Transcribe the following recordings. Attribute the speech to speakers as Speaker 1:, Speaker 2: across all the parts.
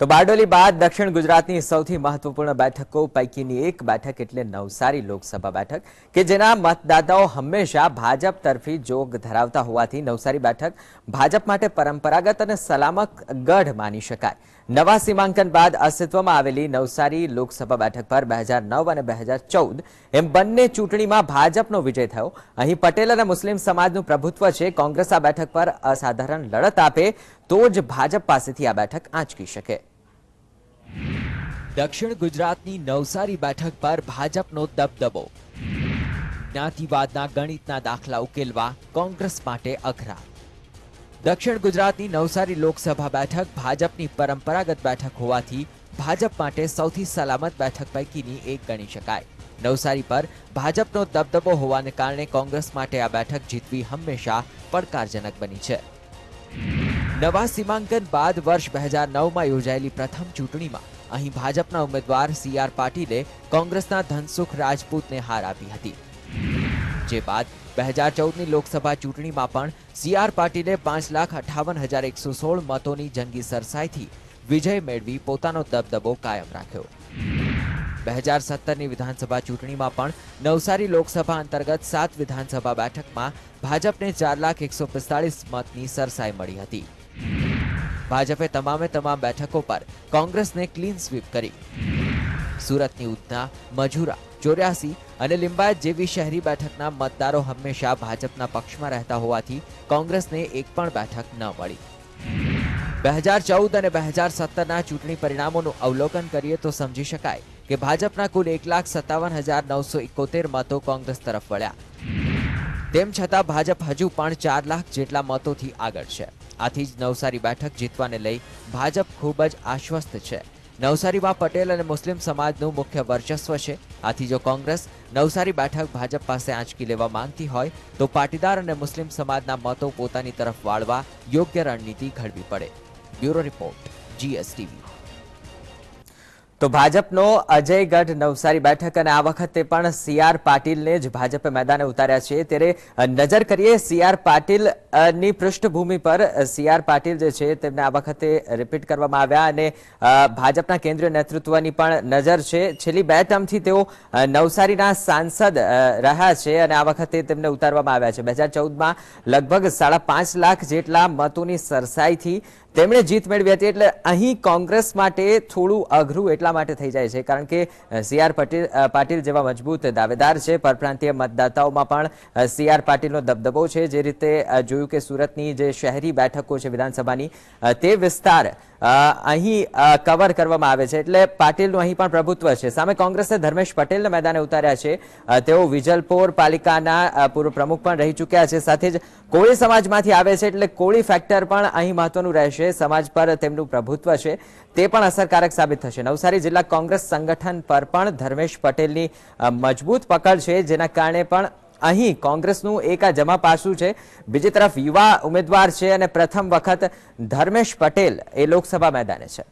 Speaker 1: તો બારડોલી બાદ દક્ષિણ ગુજરાતની સૌથી મહત્વપૂર્ણ બેઠકો પૈકીની એક બેઠક એટલે નવસારી લોકસભા બેઠક, કે જેના મતદાતાઓ હંમેશા ભાજપ તરફી જોગ ધરાવતા હોવાથી નવસારી બેઠક ભાજપ માટે પરંપરાગત અને સલામત ગઢ માની શકાય. નવા સીમાંકન બાદ અસ્તિત્વમાં આવેલી નવસારી લોકસભા બેઠક પર બે હજાર નવ અને બે હજાર ચૌદ એમ બંને ચૂંટણીમાં ભાજપનો વિજય થયો. અહીં પટેલ અને મુસ્લિમ સમાજનું પ્રભુત્વ છે. કોંગ્રેસ આ બેઠક પર અસાધારણ લડત આપે તો જ ભાજપ પાસેથી આ બેઠક આંચકી શકે. દક્ષિણ ગુજરાતની નવસારી બેઠક પર ભાજપનો દબદબો. જ્ઞાતિવાદના ગણિતના દાખલા ઉકેલવા કોંગ્રેસ માટે અઘરા. દક્ષિણ ગુજરાતની નવસારી લોકસભા બેઠક ભાજપની પરંપરાગત બેઠક હોવાથી ભાજપ માટે સૌથી સલામત બેઠક પૈકીની એક ગણી શકાય. નવસારી પર ભાજપનો દબદબો હોવાને કારણે કોંગ્રેસ માટે આ બેઠક જીતવી હંમેશા પડકારજનક બની છે. નવા સીમાંકન બાદ વર્ષ બે હજાર નવમાં યોજાયેલી પ્રથમ ચૂંટણીમાં અહીં ભાજપના ઉમેદવાર સી આર પાટીલે કોંગ્રેસના ધનસુખ રાજપૂતને હાર આપી હતી. જે બાદ બે હજાર ચૌદની લોકસભા ચૂંટણીમાં પણ સી આર પાટીલે પાંચ લાખ અઠાવન હજાર એકસો સોળ મતોની જંગી સરસાઈથી વિજય મેળવી પોતાનો દબદબો કાયમ રાખ્યો. બે હજાર સત્તરની વિધાનસભા ચૂંટણીમાં પણ નવસારી લોકસભા અંતર્ગત સાત વિધાનસભા બેઠકમાં ભાજપને ચાર લાખ એકસો પિસ્તાળીસ મતની સરસાઈ મળી હતી. ભાજપે તમામે તમામ બેઠકો પર કોંગ્રેસને ક્લીન સ્વીપ કરી. સુરતની ઉધના, મજુરા, ચોર્યાસી અને લિંબાયત જેવી શહેરી બેઠકના મતદારો હંમેશા ભાજપના પક્ષમાં રહેતા હોવાથી કોંગ્રેસને એક પણ બેઠક ન મળી. બે હજાર ચૌદ અને બે હજાર સત્તરના ચૂંટણી પરિણામોનું અવલોકન કરીએ તો સમજી શકાય કે ભાજપના કુલ એક લાખ સત્તાવન હજાર નવસો એકોતેર મતો કોંગ્રેસ તરફ વળ્યા. તેમ છતાં ભાજપ હજુ પણ ચાર લાખ જેટલા મતોથી આગળ છે. આથી જ નવસારી બેઠક જીતવાને લઈ ભાજપ ખૂબ જ આશ્વસ્ત છે. નવસારીમાં પટેલ અને મુસ્લિમ સમાજનું મુખ્ય વર્ચસ્વ છે. આથી જો કોંગ્રેસ નવસારી બેઠક ભાજપ પાસે આંચકી લેવા માંગતી હોય, તો પાટીદાર અને મુસ્લિમ સમાજના મતો પોતાની તરફ વાળવા યોગ્ય રણનીતિ ઘડવી પડે. Bureau report, GSTV. તો ભાજપનો અજયગઢ નવસારી બેઠક અને આ વખતે પણ સીઆર પાટીલને જ ભાજપે મેદાને ઉતાર્યા છે. ત્યારે નજર કરીએ સી આર પાટીલ અ, ની પૃષ્ઠભૂમિ પર. સીઆર પાટીલ જે છે તેમને આ વખતે રિપીટ કરવામાં આવ્યા અને ભાજપના કેન્દ્રીય નેતૃત્વની પણ નજર છે. છેલ્લી બે ટર્મથી તેઓ નવસારીના સાંસદ રહ્યા છે અને આ વખતે તેમને ઉતારવામાં આવ્યા છે. બે હજાર ચૌદમાં લગભગ સાડા પાંચ લાખ જેટલા મતોની સરસાઈથી તેમણે જીત મેળવી હતી એટલે અહીં કોંગ્રેસ માટે થોડું અઘરું એટલા માટે થઈ જાય છે. કારણ કે સી આર પાટીલ પાટીલ જેવા મજબૂત દાવેદાર છે. પરપ્રાંતીય મતદાતાઓમાં પણ સી આર પાટીલનો દબદબો છે. જે રીતે જોયું કે સુરતની જે શહેરી બેઠકો છે વિધાનસભાની તે વિસ્તાર અહીં કવર કરવામાં આવે છે. એટલે પાટીલનું અહીં પણ પ્રભુત્વ છે. સામે કોંગ્રેસે ધર્મેશ પટેલને મેદાને ઉતાર્યા છે. તેઓ વિજલપોર પાલિકાના પૂર્વ પ્રમુખ પણ રહી ચૂક્યા છે. સાથે જ કોળી સમાજમાંથી આવે છે એટલે કોળી ફેક્ટર પણ અહીં મહત્વનું રહેશે. સમાજ પર તેમનું પ્રભુત્વ છે. તે પણ અસરકારક સાબિત થશે. નવસારી જિલ્લા કોંગ્રેસ સંગઠન પર પણ ધર્મેશ પટેલની મજબૂત પકડ છે, જેના કારણે પણ અહીં કોંગ્રેસનું એક આ જમા પાસું છે. બીજી તરફ યુવા ઉમેદવાર છે અને પ્રથમ વખત ધર્મેશ પટેલ એ લોકસભા મેદાને છે.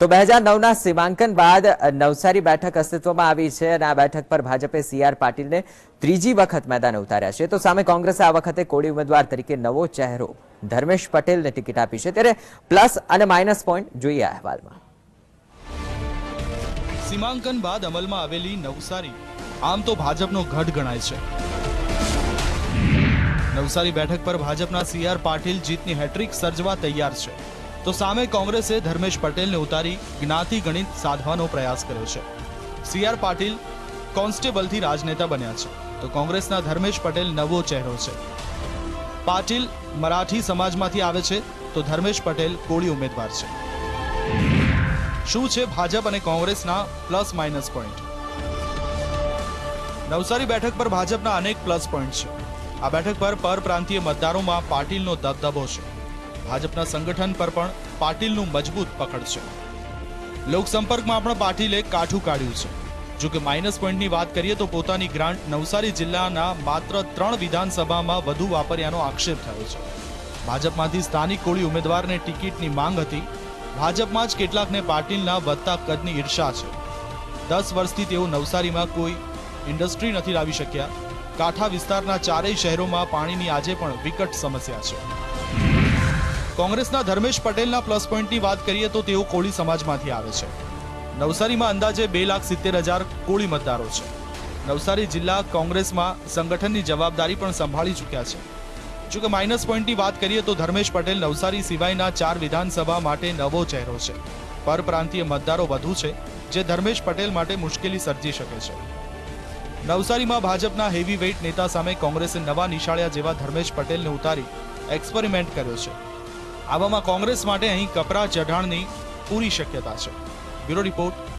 Speaker 1: તો બે હજાર નવના સીમાંકન બાદ નવસારી બેઠક અસ્તિત્વમાં આવી છે અને આ બેઠક પર ભાજપે સી આર પાટીલને ત્રીજી વખત મેદાને ઉતાર્યા છે. તો સામે કોંગ્રેસે આ વખતે કોળી ઉમેદવાર તરીકે નવો ચહેરો ધર્મેશ પટેલને ટિકિટ આપી છે. ત્યારે પ્લસ અને માઇનસ પોઈન્ટ જોઈએ અહેવાલમાં.
Speaker 2: સીમાંકન બાદ અમલમાં આવેલી નવસારી, આમ તો ભાજપનો ગઢ ગણાય છે. નવસારી બેઠક પર ભાજપના સી આર પાટીલ જીતની હેટ્રિક સર્જવા તૈયાર છે. તો સામે કોંગ્રેસે ધર્મેશ પટેલને ઉતારી જ્ઞાતિ ગણિત સાધવાનો પ્રયાસ કર્યો છે. સી આર પાટીલ કોન્સ્ટેબલથી રાજનેતા બન્યા છે. તો કોંગ્રેસના ધર્મેશ પટેલ નવો ચહેરો છે. પાટીલ મરાઠી સમાજમાંથી આવે છે, તો ધર્મેશ પટેલ કોળી ઉમેદવાર છે. શું છે ભાજપ અને કોંગ્રેસના પ્લસ માઇનસ પોઈન્ટ? નવસારી બેઠક પર ભાજપના અનેક પ્લસ પોઈન્ટ છે. આ બેઠક પર પરપ્રાંતીય મતદારોમાં પાટીલનો દબદબો છે. ભાજપના સંગઠન પર પણ પાટીલનું મજબૂત પકડ છે. લોકસંપર્કમાં પણ પાટીલે કાઠું કાઢ્યું છે. જો કે માઇનસ પોઈન્ટની વાત કરીએ તો પોતાની ગ્રાન્ટ નવસારી જિલ્લાના માત્ર ત્રણ વિધાનસભામાં વધુ વાપર્યાનો આક્ષેપ થયો છે. ભાજપમાંથી સ્થાનિક કોળી ઉમેદવારને ટિકિટની માંગ હતી. ભાજપમાં જ કેટલાકને પાટીલના વધતા કદની ઈર્ષા છે. દસ વર્ષથી તેઓ નવસારીમાં કોઈ ઇન્ડસ્ટ્રી નથી લાવી શક્યા. કાંઠા વિસ્તારના ચારેય શહેરોમાં પાણીની આજે પણ વિકટ સમસ્યા છે. કોંગ્રેસના ધર્મેશ પટેલના પ્લસ પોઈન્ટની વાત કરીએ તો તેઓ કોળી સમાજમાંથી આવે છે. નવસારીમાં અંદાજે બે લાખ સિત્તેર હજાર કોળી મતદારો છે. નવસારી જિલ્લા કોંગ્રેસમાં સંગઠનની જવાબદારી પણ સંભાળી ચૂક્યા છે. જોકે માઇનસ પોઈન્ટની વાત કરીએ તો ધર્મેશ પટેલ નવસારી સિવાયના ચાર વિધાનસભા માટે નવો ચહેરો છે. પરપ્રાંતીય મતદારો વધુ છે, જે ધર્મેશ પટેલ માટે મુશ્કેલી સર્જી શકે છે. નવસારીમાં ભાજપના હેવી વેઇટ નેતા સામે કોંગ્રેસે નવા નિશાળ્યા જેવા ધર્મેશ પટેલને ઉતારી એક્સપેરિમેન્ટ કર્યો છે. આવામાં કોંગ્રેસ માટે અહીં કપરા ચઢાણની પૂરી શક્યતા છે. Bureau report